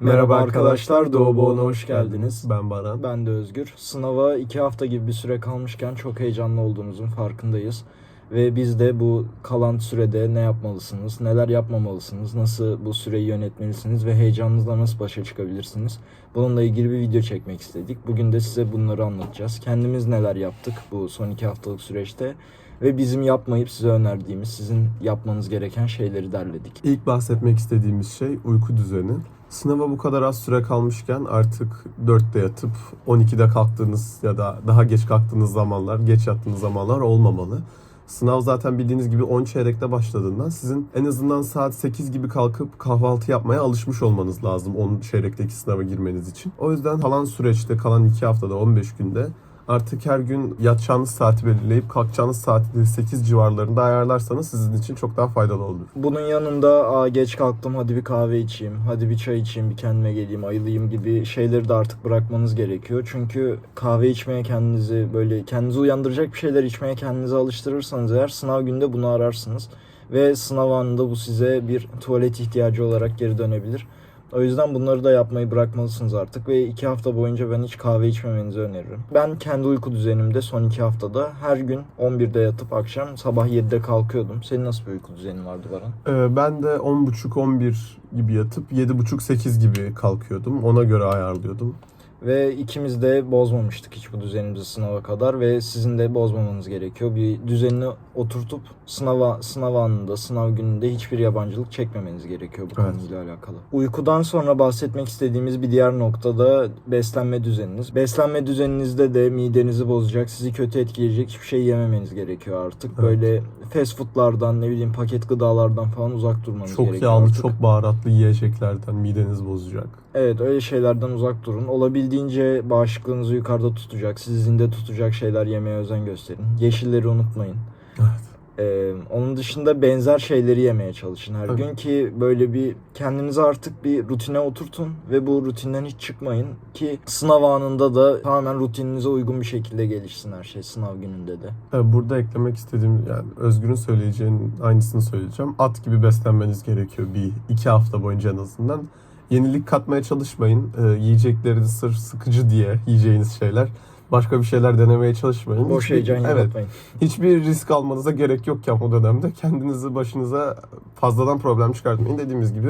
Merhaba arkadaşlar, Doğu Boğa'na hoş geldiniz. Ben Baran. Ben de Özgür. Sınava iki hafta gibi bir süre kalmışken çok heyecanlı olduğumuzun farkındayız. Ve biz de bu kalan sürede ne yapmalısınız, neler yapmamalısınız, nasıl bu süreyi yönetmelisiniz ve heyecanınızla nasıl başa çıkabilirsiniz? Bununla ilgili bir video çekmek istedik. Bugün de size bunları anlatacağız. Kendimiz neler yaptık bu son iki haftalık süreçte ve bizim yapmayıp size önerdiğimiz, sizin yapmanız gereken şeyleri derledik. İlk bahsetmek istediğimiz şey uyku düzeni. Sınava bu kadar az süre kalmışken artık 4'te yatıp 12'de kalktığınız ya da daha geç kalktığınız zamanlar, geç yattığınız zamanlar olmamalı. Sınav zaten bildiğiniz gibi 10 çeyrekte başladığından sizin en azından saat 8 gibi kalkıp kahvaltı yapmaya alışmış olmanız lazım 10 çeyrekteki sınava girmeniz için. O yüzden kalan süreçte, kalan 2 haftada 15 günde artık her gün yatacağınız saati belirleyip kalkacağınız saati de 8 civarlarında ayarlarsanız sizin için çok daha faydalı olur. Bunun yanında Aa, geç kalktım hadi bir kahve içeyim, hadi bir çay içeyim, bir kendime geleyim, ayılayım gibi şeyleri de artık bırakmanız gerekiyor. Çünkü kahve içmeye kendinizi böyle kendinizi uyandıracak bir şeyler içmeye kendinizi alıştırırsanız eğer sınav günde bunu ararsınız. Ve sınav anında bu size bir tuvalet ihtiyacı olarak geri dönebilir. O yüzden bunları da yapmayı bırakmalısınız artık ve iki hafta boyunca ben hiç kahve içmemenizi öneririm. Ben kendi uyku düzenimde son iki haftada her gün 11'de yatıp akşam sabah 7'de kalkıyordum. Senin nasıl bir uyku düzenin vardı Baran? Ee, ben de 10.30-11 gibi yatıp 7.30-8 gibi kalkıyordum. Ona göre ayarlıyordum. Ve ikimiz de bozmamıştık hiç bu düzenimizi sınava kadar ve sizin de bozmamanız gerekiyor. Bir düzenini oturtup sınava sınav anında, sınav gününde hiçbir yabancılık çekmemeniz gerekiyor bu Evet. konuyla alakalı. Uykudan sonra bahsetmek istediğimiz bir diğer nokta da beslenme düzeniniz. Beslenme düzeninizde de midenizi bozacak, sizi kötü etkileyecek hiçbir şey yememeniz gerekiyor artık. Evet. Böyle fast foodlardan, ne bileyim paket gıdalardan falan uzak durmanız Çok gerekiyor yağlı, artık. çok baharatlı yiyeceklerden mideniz bozacak. Evet öyle şeylerden uzak durun. Olabildiğince bağışıklığınızı yukarıda tutacak, sizi zinde tutacak şeyler yemeye özen gösterin. Yeşilleri unutmayın. Evet. Ee, onun dışında benzer şeyleri yemeye çalışın her Tabii. gün ki böyle bir kendinizi artık bir rutine oturtun ve bu rutinden hiç çıkmayın ki sınav anında da tamamen rutininize uygun bir şekilde gelişsin her şey sınav gününde de. Evet, Burada eklemek istediğim yani Özgür'ün söyleyeceğinin aynısını söyleyeceğim. At gibi beslenmeniz gerekiyor bir iki hafta boyunca en azından. Yenilik katmaya çalışmayın. Ee, yiyecekleriniz sırf sıkıcı diye yiyeceğiniz şeyler. Başka bir şeyler denemeye çalışmayın. Boş Hiçbir- heyecan Evet. yaratmayın. Hiçbir risk almanıza gerek yokken bu dönemde kendinizi başınıza fazladan problem çıkartmayın. Dediğimiz gibi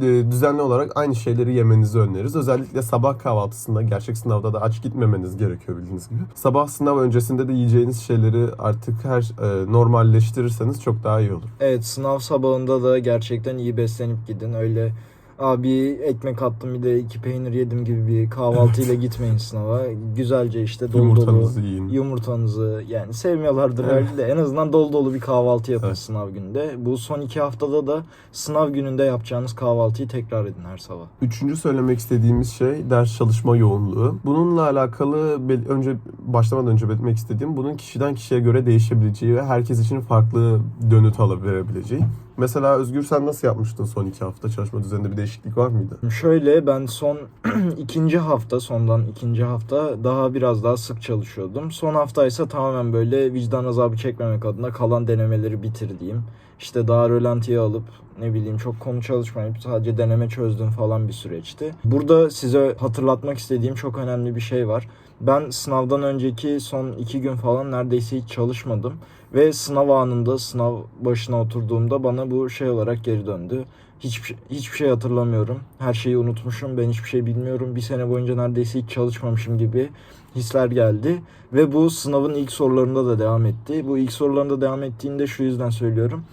e, düzenli olarak aynı şeyleri yemenizi öneririz. Özellikle sabah kahvaltısında gerçek sınavda da aç gitmemeniz gerekiyor bildiğiniz gibi. Sabah sınav öncesinde de yiyeceğiniz şeyleri artık her e, normalleştirirseniz çok daha iyi olur. Evet sınav sabahında da gerçekten iyi beslenip gidin. Öyle abi ekmek attım bir de iki peynir yedim gibi bir kahvaltıyla gitmeyin sınava. Güzelce işte dolu dolu Yumurtanızı yiyin. yumurtanızı yani sevmiyorlardır belki de en azından dolu dolu bir kahvaltı yapın Evet. sınav gününde. Bu son iki haftada da sınav gününde yapacağınız kahvaltıyı tekrar edin her sabah. Üçüncü söylemek istediğimiz şey ders çalışma yoğunluğu. Bununla alakalı önce başlamadan önce belirtmek istediğim bunun kişiden kişiye göre değişebileceği ve herkes için farklı dönüt alabileceği. Mesela Özgür sen nasıl yapmıştın son iki hafta çalışma düzeninde bir değişiklik var mıydı? Şöyle ben son ikinci hafta sondan ikinci hafta daha biraz daha sık çalışıyordum. Son hafta ise tamamen böyle vicdan azabı çekmemek adına kalan denemeleri bitirdiğim. İşte daha rölantiye alıp ne bileyim çok konu çalışmayıp sadece deneme çözdüğüm falan bir süreçti. Burada size hatırlatmak istediğim çok önemli bir şey var. Ben sınavdan önceki son iki gün falan neredeyse hiç çalışmadım. Ve sınav anında sınav başına oturduğumda bana bu şey olarak geri döndü. Hiçbir, hiçbir şey hatırlamıyorum. Her şeyi unutmuşum. Ben hiçbir şey bilmiyorum. Bir sene boyunca neredeyse hiç çalışmamışım gibi hisler geldi. Ve bu sınavın ilk sorularında da devam etti. Bu ilk sorularında devam ettiğinde şu yüzden söylüyorum.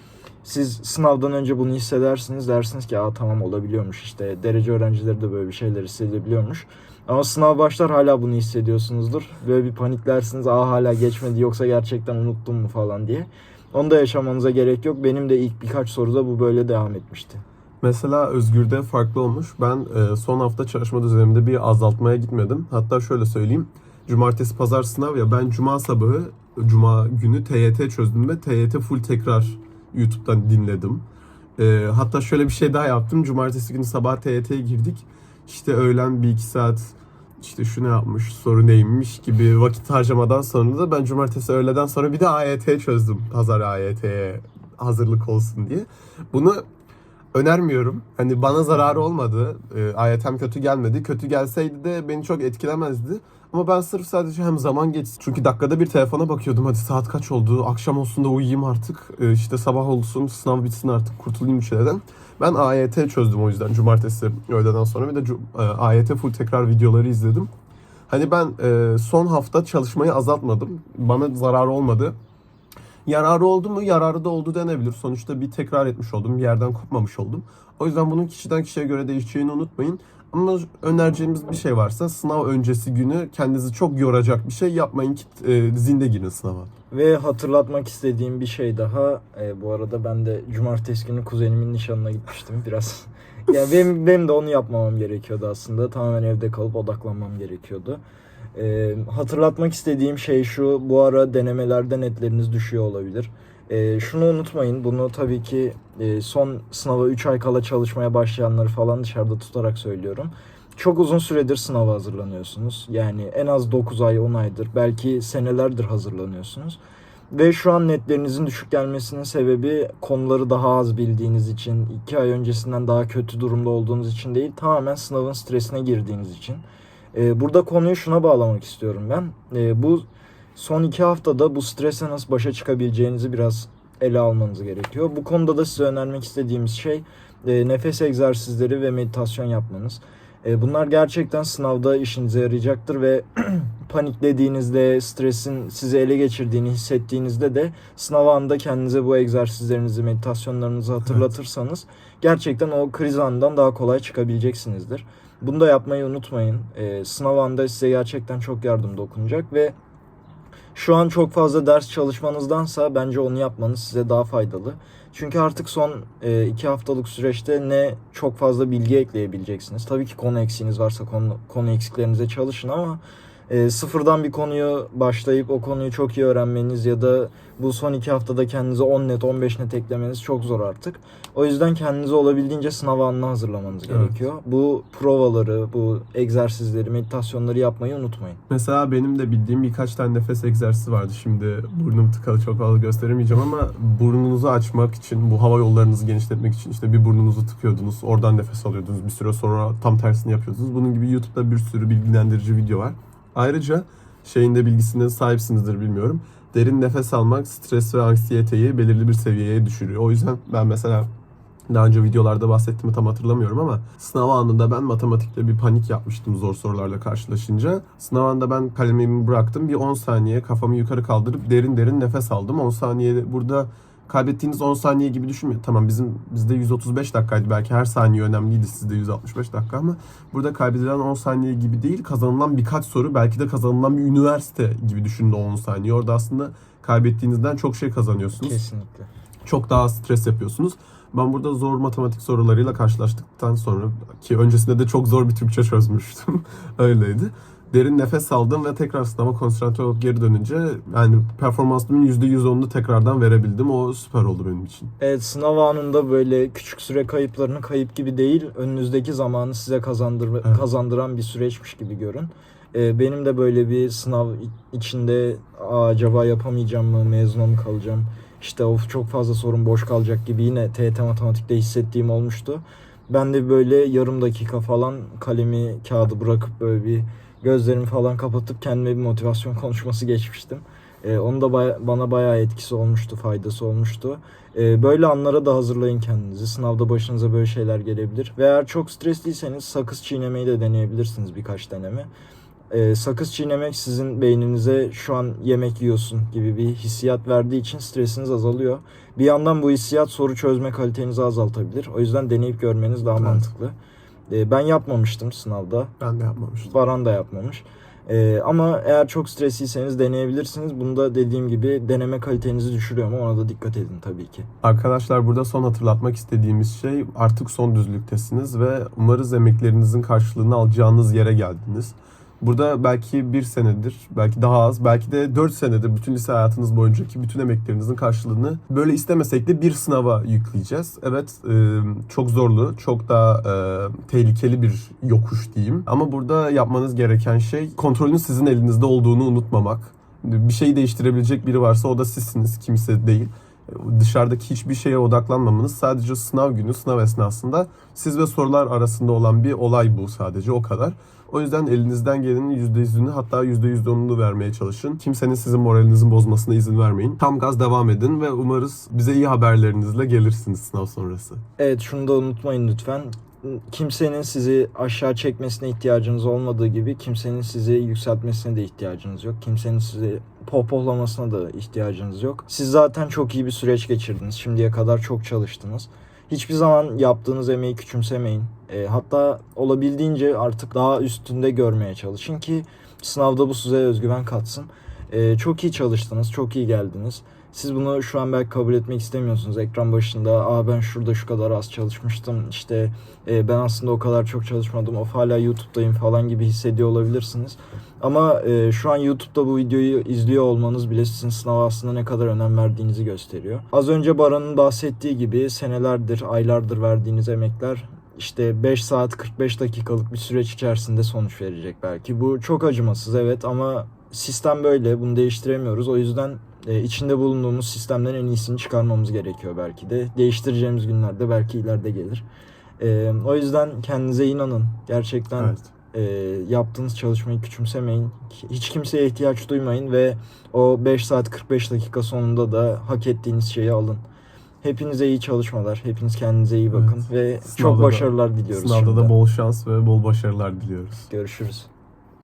Siz sınavdan önce bunu hissedersiniz. Dersiniz ki Aa, tamam olabiliyormuş işte. Derece öğrencileri de böyle bir şeyler hissedebiliyormuş. Ama sınav başlar hala bunu hissediyorsunuzdur. Böyle bir paniklersiniz. Aa hala geçmedi yoksa gerçekten unuttum mu falan diye. Onu da yaşamanıza gerek yok. Benim de ilk birkaç soruda bu böyle devam etmişti. Mesela Özgür'de farklı olmuş. Ben e, son hafta çalışma düzenimde bir azaltmaya gitmedim. Hatta şöyle söyleyeyim. Cumartesi pazar sınav ya ben cuma sabahı cuma günü TYT çözdüm ve TYT full tekrar YouTube'dan dinledim. E, hatta şöyle bir şey daha yaptım. Cumartesi günü sabah TYT'ye girdik. İşte öğlen bir iki saat işte şu ne yapmış, soru neymiş gibi vakit harcamadan sonra da ben cumartesi öğleden sonra bir de AYT çözdüm. Pazar AYT'ye hazırlık olsun diye. Bunu önermiyorum. Hani bana zararı olmadı. E, AYT'm kötü gelmedi. Kötü gelseydi de beni çok etkilemezdi. Ama ben sırf sadece hem zaman geçsin. Çünkü dakikada bir telefona bakıyordum. Hadi saat kaç oldu? Akşam olsun da uyuyayım artık. E, işte sabah olsun, sınav bitsin artık. Kurtulayım bir şeylerden. Ben AYT çözdüm o yüzden cumartesi öğleden sonra. Bir de e, AYT full tekrar videoları izledim. Hani ben e, son hafta çalışmayı azaltmadım. Bana zararı olmadı. Yararı oldu mu? Yararı da oldu denebilir. Sonuçta bir tekrar etmiş oldum. Bir yerden kopmamış oldum. O yüzden bunun kişiden kişiye göre değişeceğini unutmayın. Ama önereceğimiz bir şey varsa sınav öncesi günü kendinizi çok yoracak bir şey yapmayın ki e, zinde girin sınava. Ve hatırlatmak istediğim bir şey daha. e, bu arada ben de cumartesi günü kuzenimin nişanına gitmiştim biraz. Yani benim, benim de onu yapmamam gerekiyordu aslında. Tamamen evde kalıp odaklanmam gerekiyordu. E, hatırlatmak istediğim şey şu. Bu ara denemelerde netleriniz düşüyor olabilir. E, şunu unutmayın. Bunu tabii ki e, son sınava 3 ay kala çalışmaya başlayanları falan dışarıda tutarak söylüyorum. Çok uzun süredir sınava hazırlanıyorsunuz. Yani en az 9 ay 10 aydır belki senelerdir hazırlanıyorsunuz. Ve şu an netlerinizin düşük gelmesinin sebebi konuları daha az bildiğiniz için, 2 ay öncesinden daha kötü durumda olduğunuz için değil, tamamen sınavın stresine girdiğiniz için. Ee, burada konuyu şuna bağlamak istiyorum ben. Ee, bu son 2 haftada bu strese nasıl başa çıkabileceğinizi biraz ele almanız gerekiyor. Bu konuda da size önermek istediğimiz şey e, nefes egzersizleri ve meditasyon yapmanız. E, bunlar gerçekten sınavda işinize yarayacaktır ve paniklediğinizde, stresin sizi ele geçirdiğini hissettiğinizde de sınav anında kendinize bu egzersizlerinizi, meditasyonlarınızı hatırlatırsanız gerçekten o kriz anından daha kolay çıkabileceksinizdir. Bunu da yapmayı unutmayın. E, sınav anında size gerçekten çok yardım dokunacak ve şu an çok fazla ders çalışmanızdansa bence onu yapmanız size daha faydalı. Çünkü artık son e, iki haftalık süreçte ne çok fazla bilgi ekleyebileceksiniz. Tabii ki konu eksiğiniz varsa konu, konu eksiklerinize çalışın ama e, sıfırdan bir konuyu başlayıp o konuyu çok iyi öğrenmeniz ya da bu son iki haftada kendinize 10 net 15 net eklemeniz çok zor artık. O yüzden kendinizi olabildiğince sınav anına hazırlamanız Evet. gerekiyor. Bu provaları, bu egzersizleri, meditasyonları yapmayı unutmayın. Mesela benim de bildiğim birkaç tane nefes egzersizi vardı. Şimdi burnum tıkalı çok fazla gösteremeyeceğim ama burnunuzu açmak için, bu hava yollarınızı genişletmek için işte bir burnunuzu tıkıyordunuz. Oradan nefes alıyordunuz. Bir süre sonra tam tersini yapıyordunuz. Bunun gibi YouTube'da bir sürü bilgilendirici video var. Ayrıca şeyin de sahipsinizdir bilmiyorum. Derin nefes almak stres ve anksiyeteyi belirli bir seviyeye düşürüyor. O yüzden ben mesela daha önce videolarda bahsettiğimi tam hatırlamıyorum ama sınav anında ben matematikte bir panik yapmıştım zor sorularla karşılaşınca. Sınav anında ben kalemimi bıraktım. Bir 10 saniye kafamı yukarı kaldırıp derin derin nefes aldım. 10 saniye burada kaybettiğiniz 10 saniye gibi düşünmeyin. Tamam bizim bizde 135 dakikaydı. Belki her saniye önemliydi sizde 165 dakika ama burada kaybedilen 10 saniye gibi değil. Kazanılan birkaç soru belki de kazanılan bir üniversite gibi düşünün o 10 saniye. Orada aslında kaybettiğinizden çok şey kazanıyorsunuz Kesinlikle. çok daha stres yapıyorsunuz. Ben burada zor matematik sorularıyla karşılaştıktan sonra ki öncesinde de çok zor bir Türkçe çözmüştüm. Öyleydi. Derin nefes aldım ve tekrar sınava konsantre olup geri dönünce yani performansımın %110'unu tekrardan verebildim. O süper oldu benim için. Evet sınav anında böyle küçük süre kayıplarını kayıp gibi değil önünüzdeki zamanı size kazandır Evet. kazandıran bir süreçmiş gibi görün. Ee, benim de böyle bir sınav içinde "Aa, acaba yapamayacağım mı mezuna mı kalacağım işte of çok fazla sorun boş kalacak gibi yine TYT matematikte hissettiğim olmuştu. Ben de böyle yarım dakika falan kalemi kağıdı bırakıp böyle bir gözlerimi falan kapatıp kendime bir motivasyon konuşması geçmiştim. Ee, onun da baya- bana bayağı etkisi olmuştu, faydası olmuştu. Ee, böyle anlara da hazırlayın kendinizi. Sınavda başınıza böyle şeyler gelebilir. Ve eğer çok stresliyseniz sakız çiğnemeyi de deneyebilirsiniz birkaç deneme. Ee, sakız çiğnemek sizin beyninize şu an yemek yiyorsun gibi bir hissiyat verdiği için stresiniz azalıyor. Bir yandan bu hissiyat soru çözme kalitenizi azaltabilir. O yüzden deneyip görmeniz daha Evet. mantıklı. Ee, ben yapmamıştım sınavda. Ben de yapmamıştım. Baran da yapmamış. Ee, ama eğer çok stresliyseniz deneyebilirsiniz. Bunu da dediğim gibi deneme kalitenizi düşürüyor ama ona da dikkat edin tabii ki. Arkadaşlar burada son hatırlatmak istediğimiz şey artık son düzlüktesiniz ve umarız emeklerinizin karşılığını alacağınız yere geldiniz. Burada belki bir senedir, belki daha az, belki de dört senedir bütün lise hayatınız boyuncaki bütün emeklerinizin karşılığını böyle istemesek de bir sınava yükleyeceğiz. Evet e, çok zorlu, çok da e, tehlikeli bir yokuş diyeyim. Ama burada yapmanız gereken şey kontrolün sizin elinizde olduğunu unutmamak. Bir şeyi değiştirebilecek biri varsa o da sizsiniz, kimse değil. dışarıdaki hiçbir şeye odaklanmamanız sadece sınav günü, sınav esnasında siz ve sorular arasında olan bir olay bu sadece o kadar. O yüzden elinizden gelenin %100'ünü hatta %110'unu vermeye çalışın. Kimsenin sizin moralinizin bozmasına izin vermeyin. Tam gaz devam edin ve umarız bize iyi haberlerinizle gelirsiniz sınav sonrası. Evet şunu da unutmayın lütfen. Kimsenin sizi aşağı çekmesine ihtiyacınız olmadığı gibi kimsenin sizi yükseltmesine de ihtiyacınız yok. Kimsenin sizi pohpohlamasına da ihtiyacınız yok. Siz zaten çok iyi bir süreç geçirdiniz. Şimdiye kadar çok çalıştınız. Hiçbir zaman yaptığınız emeği küçümsemeyin. E, hatta olabildiğince artık daha üstünde görmeye çalışın ki sınavda bu size özgüven katsın. E, çok iyi çalıştınız, çok iyi geldiniz. Siz bunu şu an belki kabul etmek istemiyorsunuz. Ekran başında Aa ben şurada şu kadar az çalışmıştım. İşte e, ben aslında o kadar çok çalışmadım. Of hala YouTube'dayım falan gibi hissediyor olabilirsiniz. Ama e, şu an YouTube'da bu videoyu izliyor olmanız bile sizin sınava aslında ne kadar önem verdiğinizi gösteriyor. Az önce Baran'ın bahsettiği gibi senelerdir, aylardır verdiğiniz emekler işte 5 saat 45 dakikalık bir süreç içerisinde sonuç verecek belki. Bu çok acımasız evet ama sistem böyle. Bunu değiştiremiyoruz. O yüzden e, içinde bulunduğumuz sistemden en iyisini çıkarmamız gerekiyor belki de. Değiştireceğimiz günlerde belki ileride gelir. E, o yüzden kendinize inanın. Gerçekten Evet. e, yaptığınız çalışmayı küçümsemeyin. Hiç kimseye ihtiyaç duymayın ve o 5 saat 45 dakika sonunda da hak ettiğiniz şeyi alın. Hepinize iyi çalışmalar. Hepiniz kendinize iyi bakın ve Sınavda çok da- başarılar diliyoruz. Sınavda da şimdiden. bol şans ve bol başarılar diliyoruz. Görüşürüz.